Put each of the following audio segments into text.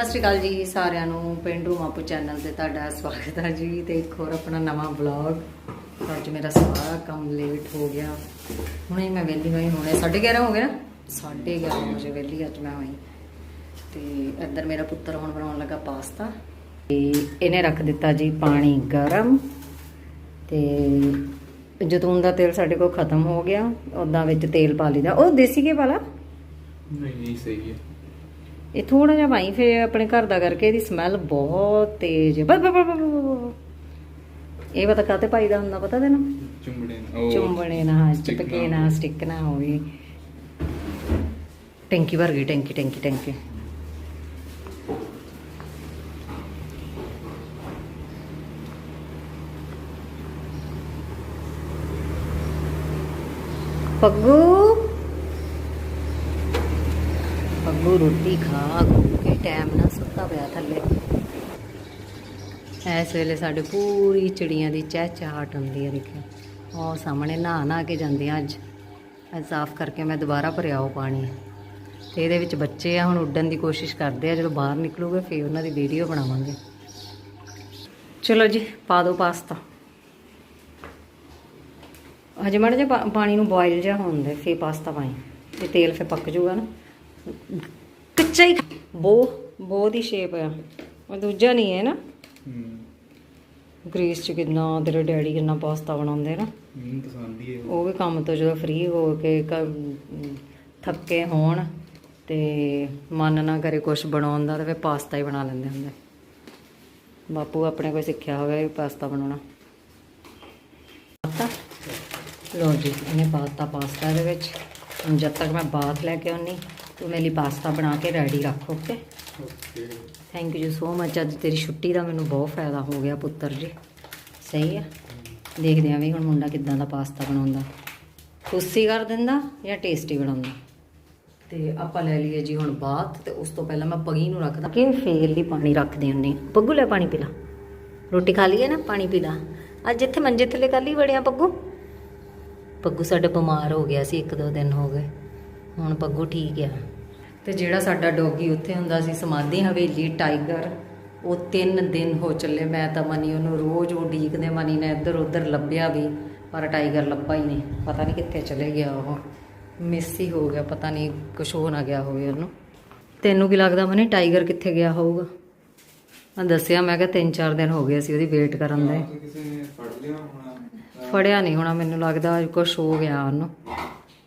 ਸਤਿ ਸ਼੍ਰੀ ਅਕਾਲ ਜੀ ਸਾਰਿਆਂ ਨੂੰ, ਪਿੰਡੂ ਮਾਪੂ ਚੈਨਲ ਤੇ ਤੁਹਾਡਾ ਸਵਾਗਤ ਹੈ ਜੀ ਤੇ ਇੱਕ ਹੋਰ ਆਪਣਾ ਨਵਾਂ ਵਲੌਗ ਅੱਜ ਮੇਰਾ ਸਾਰਾ ਕੰਮ ਲੇਟ ਹੋ ਗਿਆ। ਹੁਣੇ ਮੈਂ ਵਿਹਲੀ ਹੋਈ, ਹੁਣੇ 11:30 ਹੋ ਗਏ ਨਾ? 11:30 ਵਜੇ ਵਿਹਲੀ ਅੱਜ ਮੈਂ ਹੋਈ। ਤੇ ਇੱਧਰ ਮੇਰਾ ਪੁੱਤਰ ਹੁਣ ਬਣਾਉਣ ਲੱਗਾ ਪਾਸਤਾ। ਤੇ ਇਹਨੇ ਰੱਖ ਦਿੱਤਾ ਜੀ ਪਾਣੀ ਗਰਮ। ਤੇ ਜਤੂਨ ਦਾ ਤੇਲ ਸਾਡੇ ਕੋਲ ਖਤਮ ਹੋ ਗਿਆ। ਉਦਾਂ ਵਿੱਚ ਤੇਲ ਪਾ ਲਈਦਾ। ਉਹ ਦੇਸੀ ਘੀ ਵਾਲਾ? ਨਹੀਂ ਨਹੀਂ, ਸਹੀ ਹੈ। ਇਹ ਥੋੜਾ ਜਿਹਾ ਭਾਈ ਫੇ ਆਪਣੇ ਘਰ ਦਾ ਕਰਕੇ ਇਹਦੀ ਸਮੈਲ ਬਹੁਤ ਤੇਜ਼ ਹੈ। ਬ- ਬ- ਬ- ਬ- ਬ- ਬ- ਇਹ ਪਤਾ ਕਾਤੇ ਪਾਈਦਾ ਹੁੰਦਾ ਪਤਾ ਤੈਨੂੰ? ਚੁੰਬੜੇ ਨਾ ਚੁੰਬਣੇ ਨਾ ਚਿਪਕੇ ਨਾ ਸਟਿੱਕ ਨਾ ਹੋਵੇ। ਟੈਂਕੀ ਭਰ ਗਈ ਟੈਂਕੀ ਟੈਂਕੀ ਟੈਂਕੀ ਪੱਗੂ। ਪੱਗੂ ਰੋਟੀ ਖਾ ਕੇ ਟਾਈਮ ਨਾਲ ਸੁੱਤਾ ਪਿਆ ਥੱਲੇ। ਇਸ ਵੇਲੇ ਸਾਡੇ ਪੂਰੀ ਚਿੜੀਆਂ ਦੀ ਚਹਿਚਹਾਟ ਹੁੰਦੀ ਹੈ ਦੇਖਿਓ। ਉਹ ਸਾਹਮਣੇ ਨਹਾ ਨਹਾ ਕੇ ਜਾਂਦੇ ਆ ਅੱਜ। ਅੱਜ ਸਾਫ਼ ਕਰਕੇ ਮੈਂ ਦੁਬਾਰਾ ਭਰਿਆਓ ਪਾਣੀ। ਤੇ ਇਹਦੇ ਵਿੱਚ ਬੱਚੇ ਆ, ਹੁਣ ਉੱਡਣ ਦੀ ਕੋਸ਼ਿਸ਼ ਕਰਦੇ ਆ, ਜਦੋਂ ਬਾਹਰ ਨਿਕਲੂਗੇ ਫੇਰ ਉਹਨਾਂ ਦੀ ਵੀਡੀਓ ਬਣਾਵਾਂਗੇ। ਚਲੋ ਜੀ, ਪਾ ਦਿਓ ਪਾਸਤਾ। ਹਜੇ ਮਾੜਾ ਜੇ ਪਾਣੀ ਨੂੰ ਬੋਇਲ ਜਿਹਾ ਹੋਣ ਦੇ, ਫੇਰ ਪਾਸਤਾ ਪਾਈ। ਤੇ ਤੇਲ ਫੇਰ ਪੱਕ ਜਾਊਗਾ ਨਾ। ਕੱਚਾ ਹੀ ਬੋ ਬੋ ਦੀ ਸ਼ੇਪ ਆ। ਉਹ ਦੂਜਾ ਨਹੀਂ ਹੈ ਨਾ। ਗ੍ਰੀਸ ਚ ਕਿੰਨਾ ਤੇਰੇ ਡੈਡੀ ਕਿੰਨਾ ਪਾਸਤਾ ਬਣਾਉਂਦੇ ਨਾ। ਮੈਨੂੰ ਪਸੰਦ ਹੀ ਹੈ ਉਹ ਵੀ ਕੰਮ ਤੋਂ ਜਦੋਂ ਫ੍ਰੀ ਹੋ ਕੇ ਥੱਕੇ ਹੋਣ ਤੇ ਮਨ ਨਾ ਕਰੇ ਕੁਝ ਬਣਾਉਣ ਦਾ ਤੇ ਫਿਰ ਪਾਸਤਾ ਹੀ ਬਣਾ ਲੈਂਦੇ ਹੁੰਦੇ। ਬਾਪੂ ਆਪਣੇ ਕੋਈ ਸਿੱਖਿਆ ਹੋਵੇ ਪਾਸਤਾ ਬਣਾਉਣਾ। ਪਾਸਤਾ? ਲੋ ਜੀ ਇਹਨੇ ਪਾਤਾ ਪਾਸਤਾ ਦੇ ਵਿੱਚ। ਜਦ ਤੱਕ ਮੈਂ ਬਾਥ ਲੈ ਕੇ ਆਉਣੀ ਤੂੰ ਮੇਰੇ ਲਈ ਪਾਸਤਾ ਬਣਾ ਕੇ ਰੈਡੀ ਰੱਖ okay okay thank you so much ਅੱਜ ਤੇਰੀ ਛੁੱਟੀ ਦਾ ਮੈਨੂੰ ਬਹੁਤ ਫਾਇਦਾ ਹੋ ਗਿਆ ਪੁੱਤਰ ਜੀ। ਸਹੀ ਆ? ਦੇਖਦੇ ਆਂ ਵੀ ਹੁਣ ਮੁੰਡਾ ਕਿੱਦਾਂ ਦਾ ਪਾਸਤਾ ਬਣਾਉਂਦਾ। ਖੁਸ਼ੀ ਕਰ ਦਿੰਦਾ ਜਾਂ ਟੇਸਟੀ ਬਣਾਉਂਦਾ? ਤੇ ਆਪਾਂ ਲੈ ਲਈਏ ਜੀ ਹੁਣ ਬਾਤ ਤੇ ਉਸ ਤੋਂ ਪਹਿਲਾਂ ਮੈਂ ਪਗੀ ਨੂੰ ਰੱਖਦਾ। ਕਿ ਫੇਰ ਲਈ ਪਾਣੀ ਰੱਖਦੇ ਹੁੰਨੇ ਪੱਗੂ ਲੈ ਪਾਣੀ ਪੀ ਲਾ। ਰੋਟੀ ਖਾ ਲਈਏ ਨਾ ਪਾਣੀ ਪੀ ਲਾ। ਅੱਜ ਇੱਥੇ ਮੰਜੇ ਥੱਲੇ ਕੱਲ ਹੀ ਵੜਿਆ ਪੱਗੂ। ਪੱਗੂ ਸਾਡਾ ਬਿਮਾਰ ਹੋ ਗਿਆ ਸੀ ਇੱਕ ਦੋ ਦਿਨ ਹੋ ਗਏ। ਹੁਣ ਪੱਗੂ ਠੀਕ ਆ। ਤੇ ਜਿਹੜਾ ਸਾਡਾ ਡੋਗੀ ਉੱਥੇ ਹੁੰਦਾ ਸੀ ਸਮਾਧੀ ਹਵੇਲੀ ਟਾਈਗਰ ਉਹ ਤਿੰਨ ਦਿਨ ਹੋ ਚੱਲੇ ਮੈਂ ਤਾਂ ਮਨੀ ਉਹਨੂੰ ਰੋਜ਼ ਉਹ ਡੀਕਦੇ ਮਨੀ ਨੇ ਇੱਧਰ ਉੱਧਰ ਲੱਭਿਆ ਵੀ ਪਰ ਟਾਈਗਰ ਲੱਭਾ ਹੀ ਨਹੀਂ। ਪਤਾ ਨਹੀਂ ਕਿੱਥੇ ਚਲੇ ਗਿਆ ਉਹ। ਮਿਸ ਹੀ ਹੋ ਗਿਆ ਪਤਾ ਨਹੀਂ ਕੁਝ ਹੋ ਨਾ ਗਿਆ ਹੋਵੇ ਉਹਨੂੰ। ਤੈਨੂੰ ਕੀ ਲੱਗਦਾ ਮਨੀ ਟਾਈਗਰ ਕਿੱਥੇ ਗਿਆ ਹੋਊਗਾ? ਮੈਂ ਦੱਸਿਆ ਮੈਂ ਕਿਹਾ ਤਿੰਨ ਚਾਰ ਦਿਨ ਹੋ ਗਏ ਸੀ ਉਹਦੀ ਵੇਟ ਕਰਨ ਦੇ। ਫੜਿਆ ਨਹੀਂ ਹੋਣਾ ਮੈਨੂੰ ਲੱਗਦਾ ਕੁਝ ਹੋ ਗਿਆ ਉਹਨੂੰ।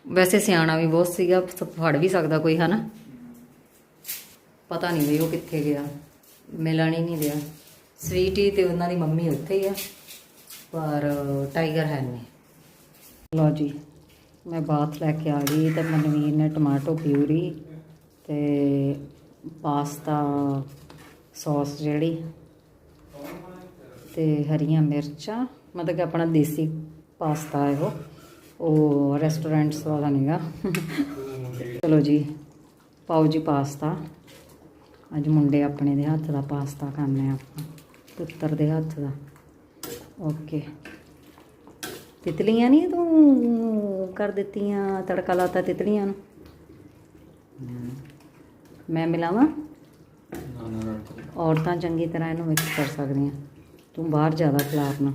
ਵੈਸੇ ਸਿਆਣਾ ਵੀ ਬਹੁਤ ਸੀਗਾ ਫੜ ਵੀ ਸਕਦਾ ਕੋਈ, ਹਨਾ? ਪਤਾ ਨਹੀਂ ਵੀ ਉਹ ਕਿੱਥੇ ਗਿਆ, ਮਿਲਣ ਹੀ ਨਹੀਂ ਰਿਹਾ। ਸਵੀਟੀ ਤੇ ਉਹਨਾਂ ਦੀ ਮੰਮੀ ਉੱਥੇ ਹੀ ਆ, ਪਰ ਟਾਈਗਰ ਹੈ ਨਹੀਂ। ਲਓ ਜੀ, ਮੈਂ ਬਾਥ ਲੈ ਕੇ ਆ ਗਈ, ਤੇ ਮਨਵੀਰ ਨੇ ਟਮਾਟੋ ਪਿਊਰੀ ਤੇ ਪਾਸਤਾ, ਸੌਸ ਜਿਹੜੀ, ਤੇ ਹਰੀਆਂ ਮਿਰਚਾਂ, ਮਤਲਬ ਕਿ ਆਪਣਾ ਦੇਸੀ ਪਾਸਤਾ ਹੈ ਉਹ। ਉਹ ਰੈਸਟੋਰੈਂਟਸ ਵਾਲਾ ਨਹੀਂਗਾ ਚਲੋ ਜੀ, ਪਾਓ ਜੀ ਪਾਸਤਾ। ਅੱਜ ਮੁੰਡੇ ਆਪਣੇ ਦੇ ਹੱਥ ਦਾ ਪਾਸਤਾ ਖਾਣੇ ਆਪਾਂ। ਪੁੱਤਰ ਦੇ ਹੱਥ ਦਾ। ਓਕੇ ਤਿਤਲੀਆਂ ਨਹੀਂ ਤੂੰ ਕਰ ਦਿੱਤੀਆਂ, ਤੜਕਾ ਲਾਤਾ ਤਿਤਲੀਆਂ ਨੂੰ? ਮੈਂ ਮਿਲਾਵਾਂ? ਔਰਤਾਂ ਚੰਗੀ ਤਰ੍ਹਾਂ ਇਹਨੂੰ ਮਿਕਸ ਕਰ ਸਕਦੀਆਂ। ਤੂੰ ਬਾਹਰ ਜ਼ਿਆਦਾ ਖਿਲਾਰਨਾ।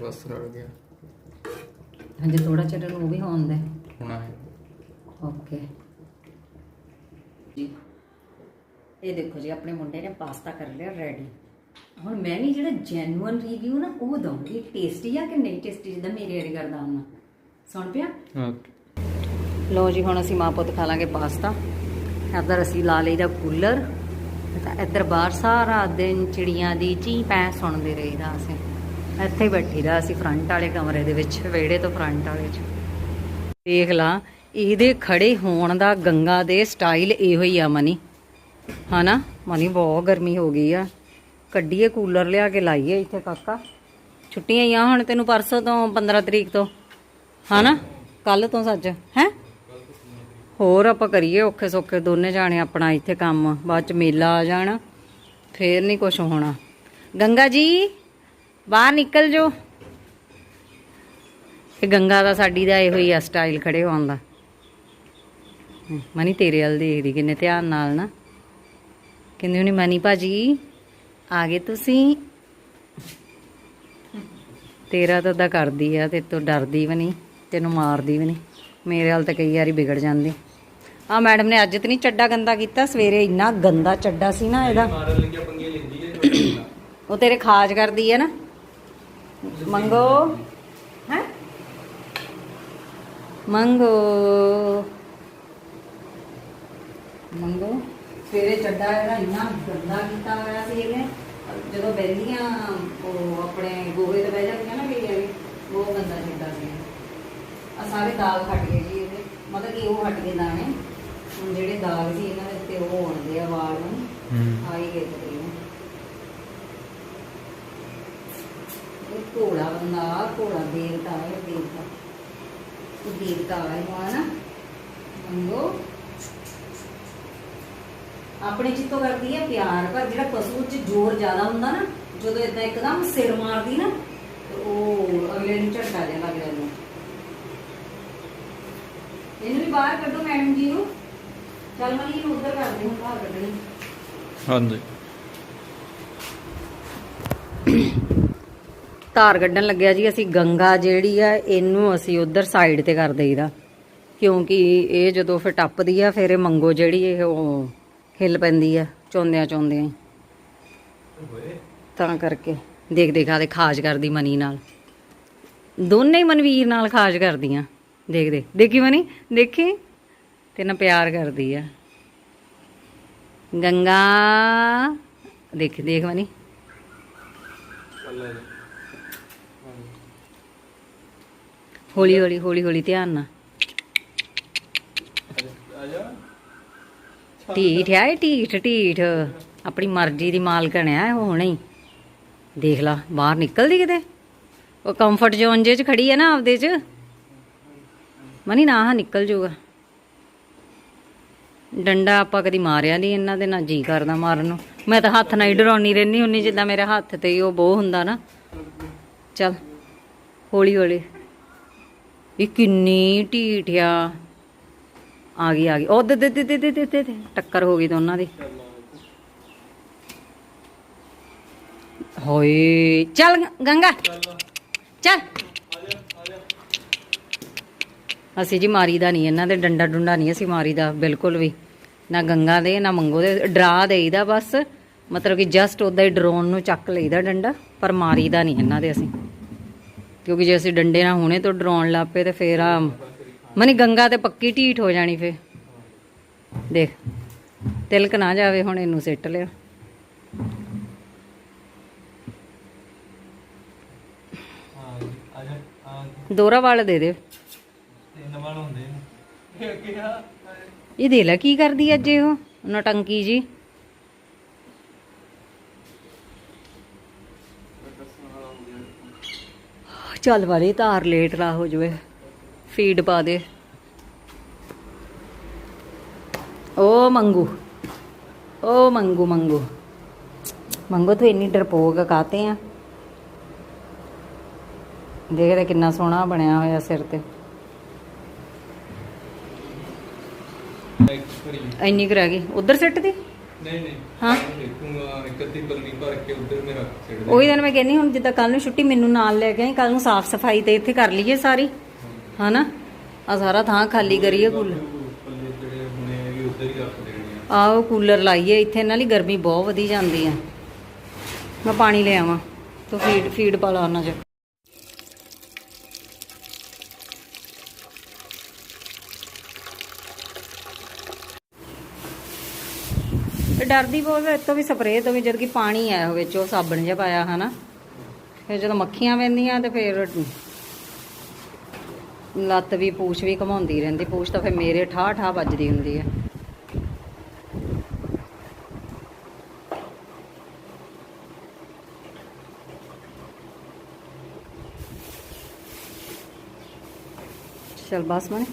ਬਸ ਰਲ ਗਿਆ। ਹਜੇ ਥੋੜਾ ਚਿਰ ਨੂੰ ਉਹ ਵੀ ਹੋਣ ਦੇ। ਹੋਣਾ ਹੈ। ਓਕੇ। ਜੀ। ਇਹ ਦੇਖੋ ਜੀ ਆਪਣੇ ਮੁੰਡੇ ਨੇ ਪਾਸਤਾ ਕਰ ਲਿਆ ਰੈਡੀ ਹੁਣ ਮੈਂ ਵੀ ਜਿਹੜਾ ਜੈਨੂਅਨ ਰਿਵਿਊ ਨਾ ਉਹ ਦਊਂਗੀ ਟੇਸਟੀ ਆ ਕਿ ਨਹੀਂ ਟੇਸਟੀ ਜਿੱਦਾਂ ਮੇਰੇ ਵਾਲੀ ਕਰਦਾ ਹੁੰਦਾ ਸੁਣ ਪਿਆ? ਓਕੇ। ਲੋ ਜੀ ਹੁਣ ਅਸੀਂ ਮਾਂ ਪੁੱਤ ਖਾ ਲਾਂਗੇ ਪਾਸਤਾ। ਇੱਧਰ ਅਸੀਂ ਲਾ ਲਈਦਾ ਕੂਲਰ ਤਾਂ ਇੱਧਰ ਬਾਹਰ ਸਾਰਾ ਦਿਨ ਚਿੜੀਆਂ ਦੀ ਚੀਂ ਪੈ ਸੁਣਦੇ ਰਹੀਦਾ ਅਸੀਂ। ਇੱਥੇ ਹੀ ਬੈਠੀਦਾ ਅਸੀਂ ਫਰੰਟ ਵਾਲੇ ਕਮਰੇ ਦੇ ਵਿੱਚ, ਵਿਹੜੇ ਤੋਂ ਫਰੰਟ ਵਾਲੇ 'ਚ। ਦੇਖ ਲਾ, ਇਹਦੇ ਖੜੇ ਹੋਣ ਦਾ ਗੰਗਾ ਦੇ ਸਟਾਈਲ ਇਹੋ ਹੀ ਆ ਮਨੀ। ਹਨਾ? ਮਨੀ ਬਹੁਤ ਗਰਮੀ ਹੋ ਗਈ ਆ। ਕੱਢੀਏ ਕੂਲਰ ਲਿਆ ਕੇ ਲਾਈਏ ਇੱਥੇ ਕਾਕਾ। ਛੁੱਟੀਆਂ ਹੀ ਆ ਹੁਣ ਤੈਨੂੰ ਪਰਸੋਂ ਤੋਂ 15 ਤਰੀਕ ਤੋਂ। ਹਨਾ? ਕੱਲ ਤੋਂ ਸੱਚ। ਹੈ? ਹੋਰ ਆਪਾਂ ਕਰੀਏ ਔਖੇ ਸੌਖੇ ਦੋਨੇ ਜਾਣੇ ਆਪਣਾ ਇੱਥੇ ਕੰਮ। ਬਾਅਦ ਚ ਮੇਲਾ ਆ ਜਾਣਾ, ਫੇਰ ਨਹੀਂ ਕੁਝ ਹੋਣਾ। ਗੰਗਾ ਜੀ! ਬਾਹਰ ਨਿਕਲ ਜੋ ਇਹ ਗੰਗਾ ਦਾ ਸਾਡੀ ਦਾ ਇਹੋ ਹੀ ਆ ਸਟਾਈਲ ਖੜੇ ਹੋਣ ਦਾ। ਮਨੀ ਤੇਰੇ ਵੱਲ ਦੇਖਦੀ ਕਿੰਨੇ ਧਿਆਨ ਨਾਲ ਨਾ। ਕਹਿੰਦੀ ਹੁਣੀ ਮਨੀ ਭਾਜੀ ਆ ਗਏ ਤੁਸੀਂ। ਤੇਰਾ ਤਾਂ ਦਾ ਕਰਦੀ ਆ ਤੇ ਤੂੰ ਡਰਦੀ ਵੀ ਨਹੀਂ ਤੈਨੂੰ ਮਾਰਦੀ ਵੀ ਨਹੀਂ। ਮੇਰੇ ਹਾਲ ਤਾਂ ਕਈ ਵਾਰੀ ਵਿਗੜ ਜਾਂਦੀ। ਆ ਮੈਡਮ ਨੇ ਅੱਜ ਤੇ ਨਹੀਂ ਚੱਡਾ ਗੰਦਾ ਕੀਤਾ ਸਵੇਰੇ ਇੰਨਾ ਗੰਦਾ ਚੱਡਾ ਸੀ ਨਾ ਇਹਦਾ। ਉਹ ਤੇਰੇ ਖਾਜ ਕਰਦੀ ਹੈ ਨਾ। ਮੰਗੋ ਹੈ ਮੰਗੋ ਮੰਗੋ ਸਵੇਰੇ ਚੱਡਾ ਇਹਦਾ ਇੰਨਾ ਗੰਦਾ ਕੀਤਾ ਹੋਇਆ ਸੀ ਇਹਨੇ ਜਦੋਂ ਬੈਲੀਆਂ ਉਹ ਆਪਣੇ ਗੋਹੇ ਤੇ ਬਹਿ ਜਾਂਦੀਆਂ ਨਾ ਕਈ ਵਾਰੀ ਉਹ ਗੰਦਾ ਚੱਡਾ ਸੀ ਆ ਸਾਰੇ ਦਾਗ ਹਟ ਗਏ ਜੀ ਇਹਦੇ। ਮਤਲਬ ਕਿ ਉਹ ਹਟ ਗਏ ਦਾਣੇ। ਹੁਣ ਜਿਹੜੇ ਦਾਗ ਸੀ ਇਹਨਾਂ ਦੇ ਉੱਤੇ ਉਹ ਹੋਣਦੇ ਆ ਵਾਲ ਨੂੰ ਆਈ ਗਏ ਤਕਰੀਬਨ ਇਹ ਘੋੜਾ ਬੰਦਾ ਘੋੜਾ, ਦੇਵਤਾ ਹੈ ਦੇਵਤਾ। ਉਹ ਦੇਵਤਾ ਹੈ ਮਾਨਾ ਮੰਗੋ ਆਪਣੇ ਚਿੱਤੋਂ ਕਰਦੀ ਹੈ ਪਿਆਰ, ਪਰ ਜਿਹੜਾ ਪਸ਼ੂ 'ਚ ਜ਼ੋਰ ਜ਼ਿਆਦਾ ਹੁੰਦਾ ਨਾ, ਜਦੋਂ ਇਦਾਂ ਇੱਕਦਮ ਸਿਰ ਮਾਰਦੀ ਨਾ ਉਹ ਅਗਲੇ ਨੂੰ ਝਟਕਾ ਜਿਹਾ ਲੱਗ ਜਾਂਦਾ। ਇਹਨੂੰ ਵੀ ਬਾਹਰ ਕੱਢੋ, ਮੈਡਮ ਜੀ ਨੂੰ। ਚੱਲ ਮਨੀ ਨੂੰ ਉੱਧਰ ਕਰਦੇ ਹੁਣ ਬਾਹਰ ਕੱਢਣੀ। ਹਾਂਜੀ। ਧਾਰ ਕੱਢਣ ਲੱਗਿਆ ਜੀ, ਅਸੀਂ ਗੰਗਾ ਜਿਹੜੀ ਆ, ਇਹਨੂੰ ਅਸੀਂ ਉਧਰ ਸਾਈਡ ਤੇ ਕਰ ਦੇਈਦਾ। ਕਿਉਂਕਿ ਇਹ ਜਦੋਂ ਫਿਰ ਟੱਪਦੀ ਆ, ਫਿਰ ਇਹ ਮੰਗੋ ਜਿਹੜੀ ਇਹ ਉਹ ਹਿੱਲ ਪੈਂਦੀ ਆ, ਚੌਂਦਿਆਂ ਚੌਂਦਿਆਂ ਹੀ। ਤਾਂ ਕਰਕੇ ਦੇਖ ਦੇਖ ਆਦੇ ਖਾਜ ਕਰਦੀ ਮਨੀ ਨਾਲ। ਦੋਨੇ ਹੀ ਮਨਵੀਰ ਨਾਲ ਖਾਜ ਕਰਦੀਆਂ। ਦੇਖ ਦੇਖ, ਦੇਖੀ ਮਨੀ? ਦੇਖੀ? ਤੇ ਨਾ ਪਿਆਰ ਕਰਦੀ ਆ। ਗੰਗਾ, ਦੇਖ ਦੇਖ ਮਨੀ। ਹੌਲੀ ਹੌਲੀ ਹੌਲੀ ਹੌਲੀ ਧਿਆਨ ਨਾਲ। ਢੀਠ ਆ ਇਹ, ਢੀਠ ਢੀਠ। ਆਪਣੀ ਮਰਜ਼ੀ ਦੀ ਮਾਲਕਣ ਆ ਇਹ ਹੀ। ਦੇਖ ਲਾ, ਬਾਹਰ ਨਿਕਲਦੀ ਕਿਤੇ? ਉਹ ਕੰਫਰਟ ਜ਼ੋਨ ਜੇ ਚ ਖੜੀ ਹੈ ਨਾ ਆਪਦੇ ਚ। ਮਨੀ, ਨਾ, ਆਹ ਨਿਕਲ ਜਾਊਗਾ ਡੰਡਾ ਆਪਾਂ ਕਦੀ ਮਾਰਿਆ ਨਹੀਂ ਇਹਨਾਂ ਦੇ ਨਾਲ, ਜੀ ਕਰਦਾ ਮਾਰਨ ਨੂੰ। ਮੈਂ ਤਾਂ ਹੱਥ ਨਾਲ ਹੀ ਡਰਾਉਣੀ ਰਹਿੰਦੀ ਹੁੰਨੀ ਜਿੱਦਾਂ ਮੇਰੇ ਹੱਥ ਤੇ ਉਹ ਬੋਹ ਹੁੰਦਾ ਨਾ। ਚਲ, ਹੌਲੀ ਹੌਲੀ। ਇਹ ਕਿੰਨੀ ਢੀਠਿਆ ਆ। ਗਈ ਆ ਗਈ। ਉਹ ਦੇ ਦੇ ਦੇ ਦੇ ਦੇ ਟੱਕਰ ਹੋ ਗਈ ਦੋਨਾਂ ਦੀ। ਹੋਏ, ਚੱਲ ਗੰਗਾ। ਚੱਲ। ਅਸੀਂ ਜੀ ਮਾਰੀਦਾ ਨਹੀਂ, ਇਹਨਾਂ ਦੇ ਡੰਡਾ ਡੁੰਡਾ ਨਹੀਂ ਅਸੀਂ ਮਾਰੀਦਾ, ਬਿਲਕੁਲ ਵੀ। ਨਾ ਗੰਗਾ ਦੇ, ਨਾ ਮੰਗੋ ਦੇ। ਡਰਾ ਦੇਈਦਾ ਬਸ। ਮਤਲਬ ਕਿ ਜਸਟ ਉਦਾਂ ਹੀ ਡਰੋਨ ਨੂੰ ਚੱਕ ਲਈਦਾ ਡੰਡਾ, ਪਰ ਮਾਰੀਦਾ ਨਹੀਂ ਇਹਨਾਂ ਦੇ ਅਸੀਂ। ਕਿਉਂਕਿ ਜੇ ਅਸੀਂ ਡੰਡੇ ਨਾਲ ਹੁਣੇ ਤੋਂ ਡਰਾਉਣ ਲੱਪੇ ਤੇ ਫੇਰ ਆ ਮਨੀ ਗੰਗਾ ਤੇ ਪੱਕੀ ਢੀਠ ਹੋ ਜਾਣੀ ਫੇ ਦੇਖ, ਤਿਲਕ ਨਾ ਜਾਵੇ ਹੁਣ ਇਹਨੂੰ ਸਿੱਟ ਲਿਆ। ਦੋਰਾ ਵਾਲ ਦੇ ਦੇ। ਤਿੰਨ ਵਾਰ ਹੁੰਦੇ ਨੇ ਇਹ ਦੇ ਲੈ ਕੀ ਕਰਦੀ ਅੱਜ ਇਹ ਉਹ ਨਟੰਕੀ ਜੀ। ਚੱਲ ਵਾਲੇ ਧਾਰ ਲੇਟ ਲਾ ਹੋ ਜਵੇ। ਫੀਡ ਪਾ ਦੇ। ਓ ਮੰਗੂ ਓ ਮੰਗੂ ਮੰਗੂ। ਮੰਗੋ ਤੂੰ ਇੰਨੀ ਡਰਪੋਕ ਕਾਤੇ ਆ? ਦੇਖ ਰਿਹਾ ਕਿੰਨਾ ਸੋਹਣਾ ਬਣਿਆ ਹੋਇਆ ਸਿਰ ਤੇ। ਕਰੀ ਇੰਨੀ ਕੁ ਰਹਿ ਗਈ। ਉਧਰ ਸਿੱਟ ਦੀ? ਨਹੀਂ ਨਹੀਂ। ਹਾਂ। ਦੇਖੂੰਗਾ ਇੱਕ ਅੱਧੀ ਪੱਲੀ ਭਰ ਕੇ ਉਧਰ ਮੇਰਾ ਛੱਡ ਦੇ ਉਹੀ ਦਿਨ ਮੈਂ ਕਹਿੰਦੀ ਹੁਣ ਜਿੱਦਾਂ ਕੱਲ ਨੂੰ ਛੁੱਟੀ ਮੈਨੂੰ ਨਾਲ ਲੈ ਕੇ ਆਈ ਕੱਲ ਨੂੰ ਸਾਫ਼ ਸਫ਼ਾਈ ਤੇ ਇੱਥੇ ਕਰ ਲਈਏ ਸਾਰੀ। ਹਨਾ? ਆ ਸਾਰਾ ਥਾਂ ਖਾਲੀ ਕਰੀਏ ਕੂਲਰ। ਪੱਲੇ ਜਿਹੜੇ ਹੁਣੇ ਵੀ ਉਧਰ ਹੀ ਰੱਖ ਦੇਣੇ ਆ। ਆਓ ਕੂਲਰ ਲਾਈਏ ਇੱਥੇ ਨਾਲ ਹੀ ਗਰਮੀ ਬਹੁਤ ਵਧੀ ਜਾਂਦੀ ਆ। ਮੈਂ ਪਾਣੀ ਲੈ ਆਵਾਂ ਤੂੰ ਫੀਡ ਫੀਡ ਪਾ ਲਾ ਉਹਨਾਂ ਚ। ਤੇ ਡਰਦੀ ਬਹੁਤ ਹੈ ਇਤੋਂ ਵੀ ਸਪਰੇਅ ਤੋਂ ਵੀ, ਜਦ ਕਿ ਪਾਣੀ ਆਇਆ ਹੋਵੇ ਵਿੱਚ ਸਾਬਣ ਜਿਹਾ ਪਾਇਆ, ਹਨਾ। ਫਿਰ ਜਦੋਂ ਮੱਖੀਆਂ ਪੈਂਦੀਆਂ ਤੇ ਫਿਰ ਲੱਤ ਵੀ, ਪੂਛ ਵੀ ਘਮਾਉਂਦੀ ਰਹਿੰਦੀ, ਪੂਛ ਤਾਂ ਫਿਰ ਮੇਰੇ ਠਾਹ ਠਾਹ ਵੱਜਦੀ ਹੁੰਦੀ ਹੈ। ਚਲ ਬਸ ਮਨੇ।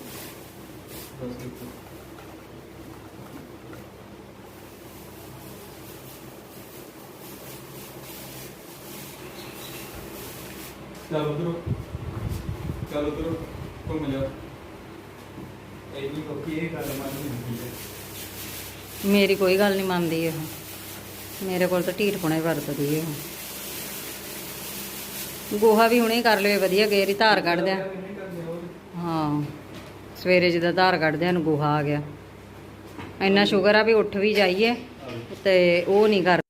ਚੱਲ ਉਧਰੋਂ। ਚੱਲ ਉਧਰੋਂ ਘੁੰਮ ਜਾ। ਇਹ ਨਹੀਂ ਕੋਈ ਇਹ ਗੱਲ ਮੰਨ ਨਹੀਂ ਮੇਰੀ ਕੋਈ ਗੱਲ ਨਹੀਂ ਮੰਨਦੀ ਇਹ। ਮੇਰੇ ਕੋਲ ਤਾਂ ਢੀਠ ਪੁਣਾ ਵਰਤਦੀ ਹੈ ਗੋਹਾ ਵੀ ਹੁਣੇ ਕਰ ਲਵੇ ਵਧੀਆ ਗੇਰੀ ਧਾਰ ਕੱਢਦੇ ਆ। ਹਾਂ ਸਵੇਰੇ ਜਦੋਂ ਧਾਰ ਕੱਢਦੇ ਨੂੰ ਗੋਹਾ ਆ ਗਿਆ। ਇੰਨਾ ਸ਼ੁਗਰ ਆ ਵੀ ਉੱਠ ਵੀ ਜਾਈਏ ਤੇ ਉਹ ਨਹੀਂ ਕਰ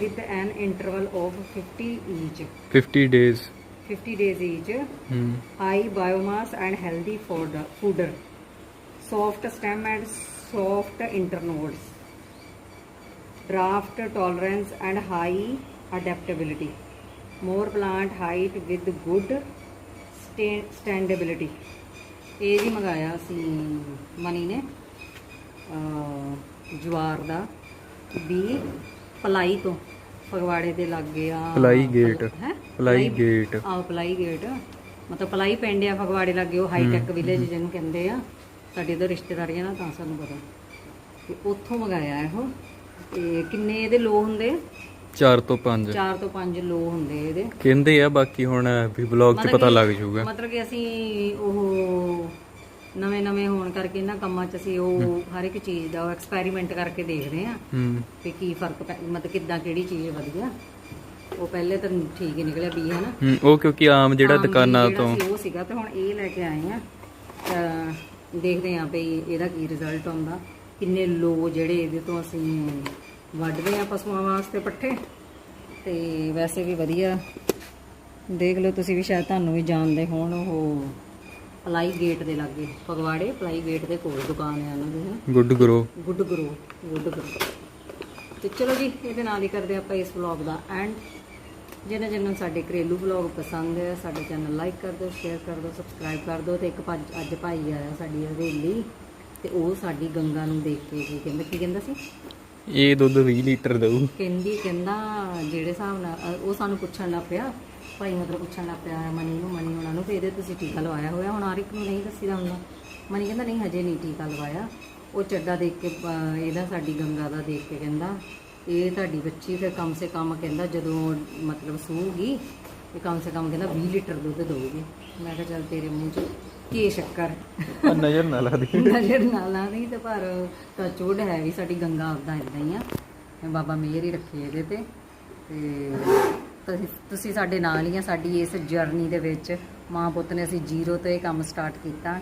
with an interval of 50 each 50 days 50 days each ਹੂੰ high biomass and healthy fodder, fooder soft stem and soft internodes draft tolerance and high adaptability more plant height with good sta- standability ਇਹ ਜੀ ਮੰਗਾਇਆ ਸੀ money ਨੇ ਜਵਾਰ ਦਾ ਵੀ ply ਤੋਂ ਫਗਵਾੜੇ ਦੇ ਲਾਗੇ ਆ। Ply gate. ਹੈ? Ply gate. ਆ ਪਲਾਈ ਗੇਟ ਮਤਲਬ ਪਲਾਈ ਪਿੰਡ ਆ ਫਗਵਾੜੇ ਲਾਗੇ ਉਹ ਹਾਈ ਟੈਕ ਵਿਲੇਜ ਜਿਹਨੂੰ ਕਹਿੰਦੇ ਆ। ਸਾਡੇ ਇਧਰ ਰਿਸ਼ਤੇਦਾਰੀਆਂ ਨਾ ਤਾਂ ਸਾਨੂੰ ਪਤਾ। ਤੇ ਉੱਥੋਂ ਮੰਗਾਇਆ ਇਹੋ। ਤੇ ਕਿੰਨੇ ਇਹਦੇ ਲੋ ਹੁੰਦੇ? 4 ਤੋਂ 5 4 ਤੋਂ 5 ਲੋ ਹੁੰਦੇ ਇਹਦੇ। ਕਹਿੰਦੇ ਆ ਬਾਕੀ ਹੁਣ ਵੀ ਵਲੌਗ 'ਚ ਪਤਾ ਲੱਗ ਜਾਊਗਾ। ਮਤਲਬ ਕਿ ਅਸੀਂ ਉਹ ਨਵੇਂ ਨਵੇਂ ਹੋਣ ਕਰਕੇ ਇਹਨਾਂ ਕੰਮਾਂ 'ਚ ਅਸੀਂ ਉਹ ਹਰ ਇੱਕ ਚੀਜ਼ ਦਾ ਐਕਸਪੈਰੀਮੈਂਟ ਕਰਕੇ ਦੇਖਦੇ ਆ ਹੂੰ। ਵੀ ਕੀ ਫ਼ਰਕ ਪੈ ਮਤਲਬ ਕਿੱਦਾਂ ਕਿਹੜੀ ਚੀਜ਼ ਵਧੀਆ। ਉਹ ਪਹਿਲੇ ਤਾਂ ਠੀਕ ਹੀ ਨਿਕਲਿਆ ਵੀ ਹੈ ਨਾ ਹੂੰ ਉਹ ਕਿਉਂਕਿ ਆਮ ਜਿਹੜਾ ਆਮ ਦੁਕਾਨਾਂ ਜਿਹੜਾ ਤੋਂ। ਸੀ ਉਹ ਸੀਗਾ ਤੇ ਹੁਣ ਇਹ ਲੈ ਕੇ ਆਏ ਆ। ਤਾਂ ਦੇਖਦੇ ਆ ਵੀ ਇਹਦਾ ਕੀ ਰਿਜ਼ਲਟ ਆਉਂਦਾ। ਕਿੰਨੇ ਲੋ ਜਿਹੜੇ ਇਹਦੇ ਤੋਂ ਅਸੀਂ ਵੱਢਦੇ ਆ ਪਸ਼ੂਆਂ ਵਾਸਤੇ ਪੱਠੇ। ਤੇ ਵੈਸੇ ਵੀ ਵਧੀਆ। ਦੇਖ ਲਓ ਤੁਸੀਂ ਵੀ ਸ਼ਾਇਦ ਤੁਹਾਨੂੰ ਵੀ ਜਾਣਦੇ ਹੋਣ ਉਹ ਪਲਾਈ ਗੇਟ ਦੇ ਲਾਗੇ ਫਗਵਾੜੇ ਪਲਾਈ ਗੇਟ ਦੇ ਕੋਲ ਦੁਕਾਨ ਹੈ ਉਹਨਾਂ ਦੀ ਹੈ। Good grow. Good grow good grow. ਤੇ ਚਲੋ ਜੀ ਇਹਦੇ ਨਾਲ ਹੀ ਕਰਦੇ ਆਪਾਂ ਇਸ ਵਲੌਗ ਦਾ ਐਂਡ ਜਿਹਨਾਂ ਜਿਹਨਾਂ ਸਾਡੇ ਘਰੇਲੂ ਵਲੌਗ ਪਸੰਦ ਹੈ ਸਾਡੇ ਚੈਨਲ ਲਾਈਕ ਕਰ ਦਿਓ ਸ਼ੇਅਰ ਕਰ ਦਿਓ ਸਬਸਕ੍ਰਾਈਬ ਕਰ ਦਿਓ ਤੇ ਇੱਕ ਭੱਜ- ਅੱਜ ਭਾਈ ਆਇਆ ਸਾਡੀ ਹਵੇਲੀ ਤੇ ਉਹ ਸਾਡੀ ਗੰਗਾ ਨੂੰ ਦੇਖ ਕੇ ਕੀ ਕਹਿੰਦਾ ਕੀ ਕਹਿੰਦਾ ਸੀ? ਇਹ ਦੁੱਧ 20 ਲੀਟਰ ਦਊ। ਕਹਿੰਦੀ ਕਹਿੰਦਾ ਜਿਹੜੇ ਹਿਸਾਬ ਨਾਲ ਅ, ਉਹ ਸਾਨੂੰ ਪੁੱਛਣ ਲੱਗ ਪਿਆ ਭਾਈ ਮਤਲਬ ਪੁੱਛਣ ਲੱਗ ਪਿਆ ਮਨੀ ਨੂੰ ਮਨੀ ਉਹਨਾਂ ਨੂੰ ਵੀ ਇਹਦੇ ਤੁਸੀਂ ਟੀਕਾ ਲਵਾਇਆ ਹੋਇਆ ਹੁਣ ਹਰ ਇੱਕ ਨੂੰ ਨਹੀਂ ਦੱਸੀਦਾ ਹੁੰਦਾ। ਮਨੀ ਕਹਿੰਦਾ ਨਹੀਂ ਹਜੇ ਨਹੀਂ ਟੀਕਾ ਲਵਾਇਆ। ਉਹ ਚੱਡਾ ਦੇਖ ਕੇ ਇਹਦਾ ਸਾਡੀ ਗੰਗਾ ਦਾ ਦੇਖ ਕੇ ਕਹਿੰਦਾ ਇਹ ਤੁਹਾਡੀ ਬੱਚੀ ਫਿਰ ਕਮ ਸੇ ਕਮ ਕਹਿੰਦਾ ਜਦੋਂ ਮਤਲਬ ਸੂਗੀ ਤੇ ਕਮ ਸੇ ਕਮ ਕਹਿੰਦਾ 20 ਲੀਟਰ ਦੁੱਧ ਦਊਗੀ। ਮੈਂ ਕਿਹਾ ਚੱਲ ਤੇਰੇ ਮੂੰਹ 'ਚ ਕੀ ਸ਼ੱਕਰ? ਨਜ਼ਰ ਨਾ ਲਾ ਦੇ। ਨਜ਼ਰ ਆ ਨਹੀਂ ਤੇ ਪਰ ਟੱਚਵੁੱਡ ਹੈ ਵੀ ਸਾਡੀ ਗੰਗਾ ਉਦਾਂ ਇਦਾਂ ਹੀ ਆ। ਤੇ ਬਾਬਾ ਮਿਹਰ ਹੀ ਰੱਖੇ ਇਹਦੇ ਤੇ ਤੇ ਤੁਸੀਂ ਤੁਸੀਂ ਸਾਡੇ ਨਾਲ ਹੀ ਆ ਸਾਡੀ ਇਸ ਜਰਨੀ ਦੇ ਵਿੱਚ ਮਾਂ ਪੁੱਤ ਨੇ ਅਸੀਂ ਜ਼ੀਰੋ ਤੋਂ ਇਹ ਕੰਮ ਸਟਾਰਟ ਕੀਤਾ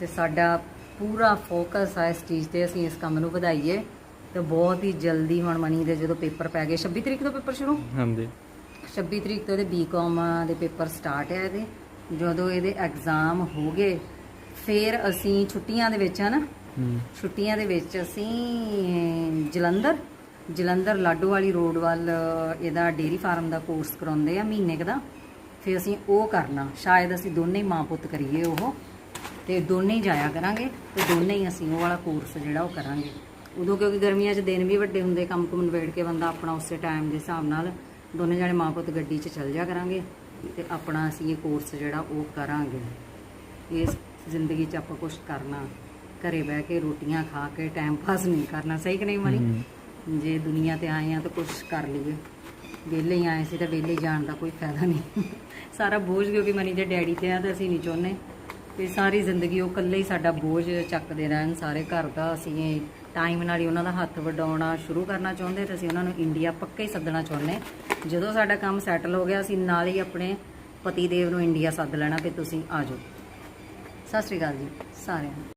ਤੇ ਸਾਡਾ ਪੂਰਾ ਫੋਕਸ ਆ ਇਸ ਚੀਜ਼ ਤੇ ਅਸੀਂ ਇਸ ਕੰਮ ਨੂੰ ਵਧਾਈਏ ਤੇ ਬਹੁਤ ਹੀ ਜਲਦੀ ਹੁਣ ਮਨੀ ਦੇ ਜਦੋਂ ਪੇਪਰ ਪੈ ਗਏ 26 ਤਰੀਕ ਤੋਂ ਪੇਪਰ ਸ਼ੁਰੂ? ਹਾਂਜੀ। 26 ਤਰੀਕ ਤੋਂ ਇਹਦੇ ਬੀਕਾਮ ਦੇ ਪੇਪਰ ਸਟਾਰਟ ਹੈ ਇਹਦੇ। ਜਦੋਂ ਇਹਦੇ ਐਗਜ਼ਾਮ ਹੋ ਗਏ ਫਿਰ ਅਸੀਂ ਛੁੱਟੀਆਂ ਦੇ ਵਿੱਚ ਹਨਾ ਛੁੱਟੀਆਂ ਦੇ ਵਿੱਚ ਅਸੀਂ ਜਲੰਧਰ ਜਲੰਧਰ ਲਾਡੋ ਵਾਲੀ ਰੋਡ ਵੱਲ ਇਹਦਾ ਡੇਰੀ ਫਾਰਮ ਦਾ ਕੋਰਸ ਕਰਾਉਂਦੇ ਆ ਮਹੀਨੇ ਕੁ ਦਾ। ਫਿਰ ਅਸੀਂ ਉਹ ਕਰਨਾ। ਸ਼ਾਇਦ ਅਸੀਂ ਦੋਨੇ ਹੀ ਮਾਂ ਪੁੱਤ ਕਰੀਏ ਉਹ। ਤੇ ਦੋਨੇ ਹੀ ਜਾਇਆ ਕਰਾਂਗੇ ਤੇ ਦੋਨੇ ਹੀ ਅਸੀਂ ਉਹ ਵਾਲਾ ਕੋਰਸ ਜਿਹੜਾ ਉਹ ਕਰਾਂਗੇ। ਉਦੋਂ ਕਿਉਂਕਿ ਗਰਮੀਆਂ 'ਚ ਦਿਨ ਵੀ ਵੱਡੇ ਹੁੰਦੇ, ਕੰਮ ਕੁਮ ਨਿਬੇੜ ਕੇ ਬੰਦਾ ਆਪਣਾ ਉਸੇ ਟਾਈਮ ਦੇ ਹਿਸਾਬ ਨਾਲ ਦੋਨੇ ਜਾਣੇ ਮਾਂ ਪੁੱਤ ਗੱਡੀ 'ਚ ਚੱਲ ਜਾ ਕਰਾਂਗੇ ਤੇ ਆਪਣਾ ਅਸੀਂ ਇਹ ਕੋਰਸ ਜਿਹੜਾ ਉਹ ਕਰਾਂਗੇ। ਇਸ ਜ਼ਿੰਦਗੀ 'ਚ ਆਪਾਂ ਕੁਝ ਕਰਨਾ। ਘਰੇ ਬਹਿ ਕੇ ਰੋਟੀਆਂ ਖਾ ਕੇ ਟਾਈਮ ਪਾਸ ਨਹੀਂ ਕਰਨਾ। ਸਹੀ ਕਿ ਨਹੀਂ ਮਣੀ ਜੇ ਦੁਨੀਆ ਤੇ ਆਏ ਆ ਤਾਂ ਕੁਝ ਕਰ ਲਈਏ। ਵਿਹਲੇ ਆਏ ਸੀ ਤਾਂ ਵਿਹਲੇ ਜਾਣ ਦਾ ਕੋਈ ਫਾਇਦਾ ਨਹੀਂ। ਸਾਰਾ ਬੋਝ ਕਿਉਂਕਿ ਮਨੀ ਦੇ ਡੈਡੀ ਤੇ ਆ ਤਾਂ ਅਸੀਂ ਨਹੀਂ ਚਾਹੁੰਦੇ। ਤੇ ਸਾਰੀ ਜ਼ਿੰਦਗੀ ਉਹ ਇਕੱਲੇ ਹੀ ਸਾਡਾ ਬੋਝ ਚੱਕਦੇ ਰਹਿਣ। ਸਾਰੇ ਘਰ ਦਾ ਅਸੀਂ ਟਾਈਮ ਨਾਲ ਹੀ ਉਹਨਾਂ ਦਾ ਹੱਥ ਵਡਾਉਣਾ ਸ਼ੁਰੂ ਕਰਨਾ ਚਾਹੁੰਦੇ ਤੇ ਅਸੀਂ ਉਹਨਾਂ ਨੂੰ ਇੰਡੀਆ ਪੱਕਾ ਹੀ ਸੱਦਣਾ ਚਾਹੁੰਦੇ। ਜਦੋਂ ਸਾਡਾ ਕੰਮ ਸੈਟਲ ਹੋ ਗਿਆ, ਅਸੀਂ ਨਾਲ ਹੀ ਆਪਣੇ ਪਤੀ ਦੇਵ ਨੂੰ ਇੰਡੀਆ ਸੱਦ ਲੈਣਾ ਵੀ ਤੁਸੀਂ ਆ ਜਾਓ। ਸਤਿ ਸ਼੍ਰੀ ਅਕਾਲ ਜੀ ਸਾਰਿਆਂ ਨੂੰ।